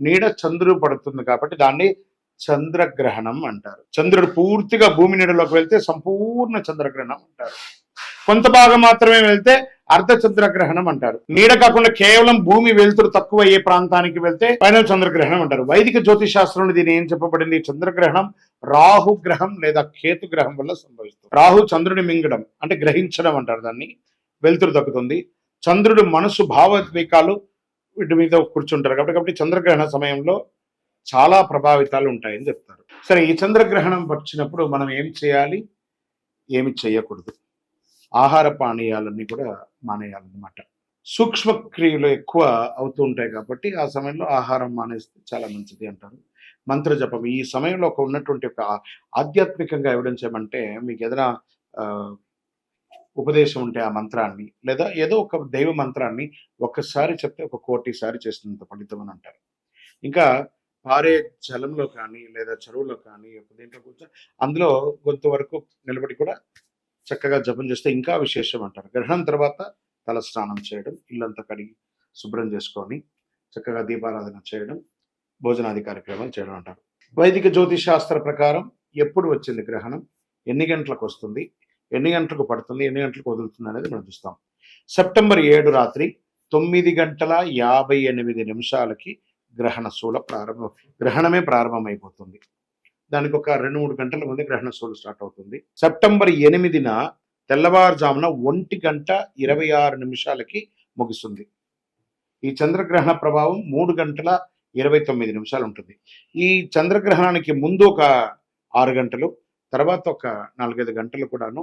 నీడ చంద్రుడు పడుతుంది కాబట్టి దాన్ని చంద్రగ్రహణం అంటారు. చంద్రుడు పూర్తిగా భూమి నీడలోకి వెళ్తే సంపూర్ణ చంద్రగ్రహణం అంటారు. కొంత భాగం మాత్రమే వెళ్తే అర్ధ చంద్రగ్రహణం అంటారు. నీడ కాకుండా కేవలం భూమి వెలుతురు తక్కువ అయ్యే ప్రాంతానికి వెళ్తే ఫైనల్ చంద్రగ్రహణం అంటారు. వైదిక జ్యోతిష్ శాస్త్రంలో దీని ఏం చెప్పబడింది? చంద్రగ్రహణం రాహు గ్రహం లేదా కేతు గ్రహం వల్ల సంభవిస్తుంది. రాహు చంద్రుని మింగడం అంటే గ్రహించడం అంటారు దాన్ని. వెలుతురు దక్కుతుంది చంద్రుడు మనసు భావోద్వేకాలు వీటి మీద కూర్చుంటారు. కాబట్టి కాబట్టి చంద్రగ్రహణ సమయంలో చాలా ప్రభావితాలు ఉంటాయని చెప్తారు. సరే ఈ చంద్రగ్రహణం వచ్చినప్పుడు మనం ఏం చేయాలి? ఏమి చేయకూడదు. ఆహార పానీయాలన్నీ కూడా మానేయాలన్నమాట. సూక్ష్మ క్రియలు ఎక్కువ అవుతూ ఉంటాయి కాబట్టి ఆ సమయంలో ఆహారం మానేస్తే చాలా మంచిది అంటారు. మంత్ర జపం ఈ సమయంలో ఒక ఉన్నటువంటి ఒక ఆధ్యాత్మికంగా ఎవిడెన్స్ ఏమంటే మీకు ఏదైనా ఉపదేశం ఉంటే ఆ మంత్రాన్ని లేదా ఏదో ఒక దైవ మంత్రాన్ని ఒక్కసారి చెప్తే ఒక కోటిసారి చేసినంత పండితం ఫలితం అని అంటారు. ఇంకా పారే జలంలో కానీ లేదా చెరువులో కానీ ఒక దీంట్లో కూర్చొని అందులో కొంత వరకు నిలబడి కూడా చక్కగా జపం చేస్తే ఇంకా విశేషం అంటారు. గ్రహణం తర్వాత తల స్నానం చేయడం ఇల్లంతా కడిగి శుభ్రం చేసుకొని చక్కగా దీపారాధన చేయడం భోజనాది కార్యక్రమాలు చేయడం అంటారు. వైదిక జ్యోతిష్ శాస్త్ర ప్రకారం ఎప్పుడు వచ్చింది గ్రహణం? ఎన్ని గంటలకు వస్తుంది? ఎన్ని గంటలకు పడుతుంది ఎన్ని గంటలకు వదులుతుంది అనేది మనం చూస్తాం. సెప్టెంబర్ ఏడు రాత్రి తొమ్మిది గంటల యాభై ఎనిమిది నిమిషాలకి గ్రహణ శూల ప్రారంభం గ్రహణమే ప్రారంభమైపోతుంది. దానికి ఒక రెండు మూడు గంటల ముందే గ్రహణ శూలు స్టార్ట్ అవుతుంది. సెప్టెంబర్ ఎనిమిదిన తెల్లవారుజామున ఒంటి గంట ఇరవై ఆరు నిమిషాలకి ముగుస్తుంది. ఈ చంద్రగ్రహణ ప్రభావం మూడు గంటల ఇరవై తొమ్మిది నిమిషాలు ఉంటుంది. ఈ చంద్రగ్రహణానికి ముందు ఒక ఆరు గంటలు తర్వాత ఒక నాలుగైదు గంటలు కూడాను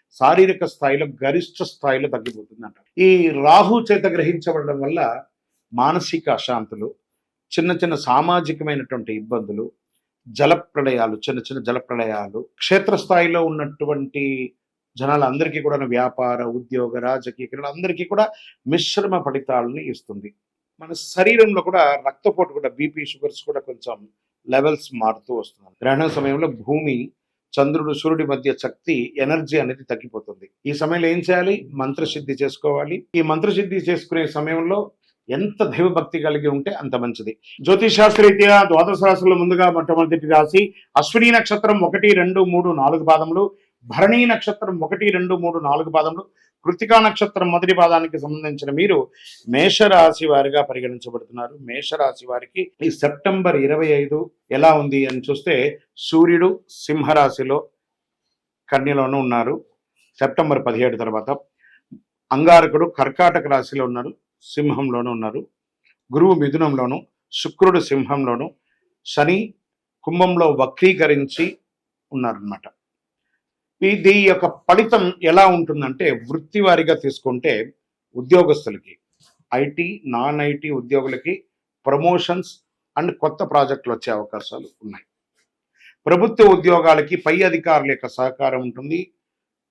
శారీరక స్థాయిలో గరిష్ట స్థాయిలో తగ్గిపోతుంది అంటారు ఈ రాహు చేత గ్రహించబడడం వల్ల మానసిక అశాంతులు చిన్న చిన్న సామాజికమైనటువంటి ఇబ్బందులు జలప్రళయాలు చిన్న చిన్న జలప్రళయాలు క్షేత్రస్థాయిలో ఉన్నటువంటి జనాలందరికీ కూడా వ్యాపార ఉద్యోగ రాజకీయ క్రీడలు అందరికీ కూడా మిశ్రమ ఫలితాలని ఇస్తుంది. మన శరీరంలో కూడా రక్తపోటు కూడా బీపీ షుగర్స్ కూడా కొంచెం లెవెల్స్ మారుతూ వస్తుంది గ్రహణ సమయంలో భూమి చంద్రుడు సూర్యుడి మధ్య శక్తి ఎనర్జీ అనేది తగ్గిపోతుంది. ఈ సమయంలో ఏం చేయాలి? మంత్రసిద్ధి చేసుకోవాలి. ఈ మంత్రసిద్ధి చేసుకునే సమయంలో ఎంత దైవభక్తి కలిగి ఉంటే అంత మంచిది. జ్యోతిష్ ద్వాదశ రాశుల్లో ముందుగా మొట్టమొదటి రాశి అశ్విని నక్షత్రం ఒకటి రెండు మూడు నాలుగు పాదములు. భరణి నక్షత్రం ఒకటి రెండు మూడు నాలుగు పాదములు కృతికా నక్షత్రం మొదటి పాదానికి సంబంధించిన మీరు మేషరాశి వారిగా పరిగణించబడుతున్నారు. మేషరాశి వారికి ఈ సెప్టెంబర్ ఇరవై ఐదు ఎలా ఉంది అని చూస్తే సూర్యుడు సింహరాశిలో కన్యలోనూ ఉన్నారు. సెప్టెంబర్ పదిహేడు తర్వాత అంగారకుడు కర్కాటక రాశిలో ఉన్నారు సింహంలోనూ ఉన్నారు. గురువు మిథునంలోను శుక్రుడు సింహంలోను శని కుంభంలో వక్రీకరించి ఉన్నారన్నమాట. ఇది యొక్క ఫలితం ఎలా ఉంటుందంటే వృత్తి వారిగా తీసుకుంటే ఉద్యోగస్తులకి ఐటీ నాన్ ఐటీ ఉద్యోగులకి ప్రమోషన్స్ అండ్ కొత్త ప్రాజెక్టులు వచ్చే అవకాశాలు ఉన్నాయి. ప్రభుత్వ ఉద్యోగాలకి పై అధికారుల యొక్క సహకారం ఉంటుంది.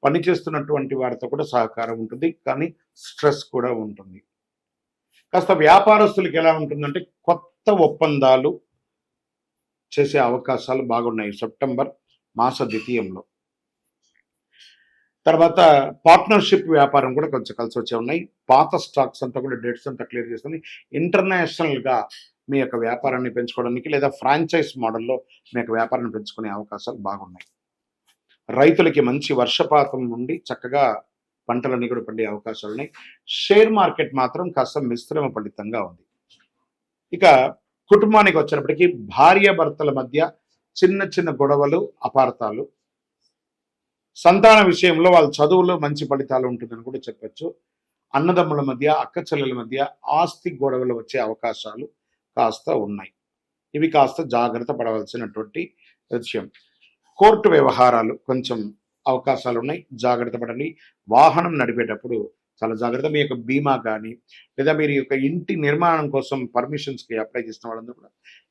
పనిచేస్తున్నటువంటి వారితో కూడా సహకారం ఉంటుంది. కానీ స్ట్రెస్ కూడా ఉంటుంది. కాస్త వ్యాపారస్తులకి ఎలా ఉంటుందంటే కొత్త ఒప్పందాలు చేసే అవకాశాలు బాగున్నాయి. సెప్టెంబర్ మాస ద్వితీయంలో. తర్వాత పార్ట్నర్షిప్ వ్యాపారం కూడా కొంచెం కలిసి వచ్చే ఉన్నాయి. పాత స్టాక్స్ అంతా కూడా డేట్స్ అంతా క్లియర్ చేస్తుంది. ఇంటర్నేషనల్గా మీ యొక్క వ్యాపారాన్ని పెంచుకోవడానికి లేదా ఫ్రాంచైజ్ మోడల్లో మీ యొక్క వ్యాపారాన్ని పెంచుకునే అవకాశాలు బాగున్నాయి. రైతులకి మంచి వర్షపాతం నుండి చక్కగా పంటలన్నీ కూడా పండే అవకాశాలు ఉన్నాయి. షేర్ మార్కెట్ మాత్రం కాస్త మిశ్రమ ఫలితంగా ఉంది. ఇక కుటుంబానికి వచ్చినప్పటికీ భార్య భర్తల మధ్య చిన్న చిన్న గొడవలు అపార్థాలు సంతాన విషయంలో వాళ్ళ చదువులో మంచి ఫలితాలు ఉంటుందని కూడా చెప్పచ్చు. అన్నదమ్ముల మధ్య అక్క చెల్లెల మధ్య ఆస్తి గొడవలు వచ్చే అవకాశాలు కాస్త ఉన్నాయి. ఇవి కాస్త జాగ్రత్త పడవలసినటువంటి విషయం. కోర్టు వ్యవహారాలు కొంచెం అవకాశాలు ఉన్నాయి. జాగ్రత్త పడండి. వాహనం నడిపేటప్పుడు చాలా జాగ్రత్త. మీ యొక్క బీమా కానీ లేదా మీరు యొక్క ఇంటి నిర్మాణం కోసం పర్మిషన్స్కి అప్లై చేసిన వాళ్ళందరూ కూడా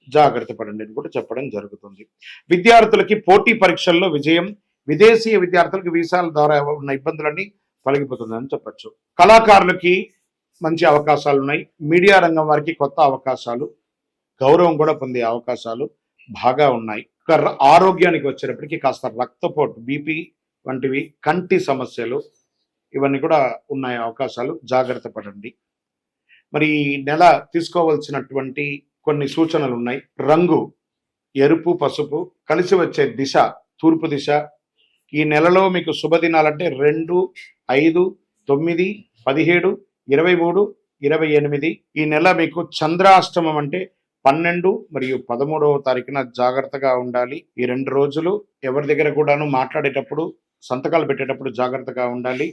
జాగ్రత్త పడండి అని కూడా చెప్పడం జరుగుతుంది. విద్యార్థులకి పోటీ పరీక్షల్లో విజయం విదేశీయ విద్యార్థులకు వీసాల ద్వారా ఉన్న ఇబ్బందులన్నీ తొలగిపోతుందని చెప్పచ్చు. కళాకారులకి మంచి అవకాశాలు ఉన్నాయి. మీడియా రంగం వారికి కొత్త అవకాశాలు గౌరవం కూడా పొందే అవకాశాలు బాగా ఉన్నాయి. ఆరోగ్యానికి వచ్చేటప్పటికి కాస్త రక్తపోటు బీపీ వంటివి కంటి సమస్యలు ఇవన్నీ కూడా ఉన్నాయి అవకాశాలు. జాగ్రత్త పడండి. మరి ఈ నెల తీసుకోవాల్సినటువంటి కొన్ని సూచనలు ఉన్నాయి. రంగు ఎరుపు పసుపు కలిసి వచ్చే దిశ తూర్పు దిశ ఈ నెలలో మీకు శుభదినాలంటే రెండు ఐదు తొమ్మిది పదిహేడు ఇరవై మూడు ఇరవై ఎనిమిది. ఈ నెల మీకు చంద్రాష్టమం అంటే పన్నెండు మరియు పదమూడవ తారీఖున జాగ్రత్తగా ఉండాలి. ఈ రెండు రోజులు ఎవరి దగ్గర కూడాను మాట్లాడేటప్పుడు సంతకాలు పెట్టేటప్పుడు జాగ్రత్తగా ఉండాలి.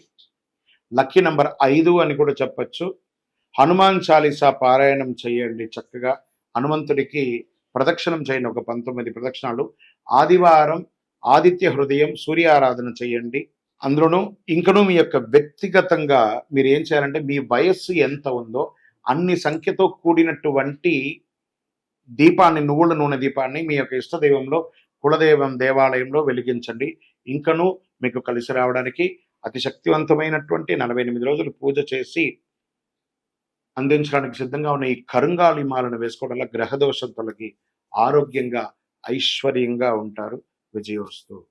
లక్కీ నంబర్ ఐదు అని కూడా చెప్పచ్చు. హనుమాన్ చాలీసా పారాయణం చేయండి చక్కగా. హనుమంతుడికి ప్రదక్షిణం చేయండి ఒక పంతొమ్మిది ప్రదక్షిణాలు. ఆదివారం ఆదిత్య హృదయం సూర్య ఆరాధన చేయండి. అందులోనూ ఇంకనూ మీ యొక్క వ్యక్తిగతంగా మీరు ఏం చేయాలంటే మీ వయస్సు ఎంత ఉందో అన్ని సంఖ్యతో కూడినటువంటి దీపాన్ని నువ్వుల నూనె దీపాన్ని మీ యొక్క ఇష్టదైవంలో కులదైవం దేవాలయంలో వెలిగించండి. ఇంకనూ మీకు కలిసి రావడానికి అతి శక్తివంతమైనటువంటి నలభై ఎనిమిది రోజులు పూజ చేసి అందించడానికి సిద్ధంగా ఉన్న ఈ కరుంగాళి మాలను వేసుకోవడం వల్ల గ్రహదోషం తొలగి ఆరోగ్యంగా ఐశ్వర్యంగా ఉంటారు. 不二雄と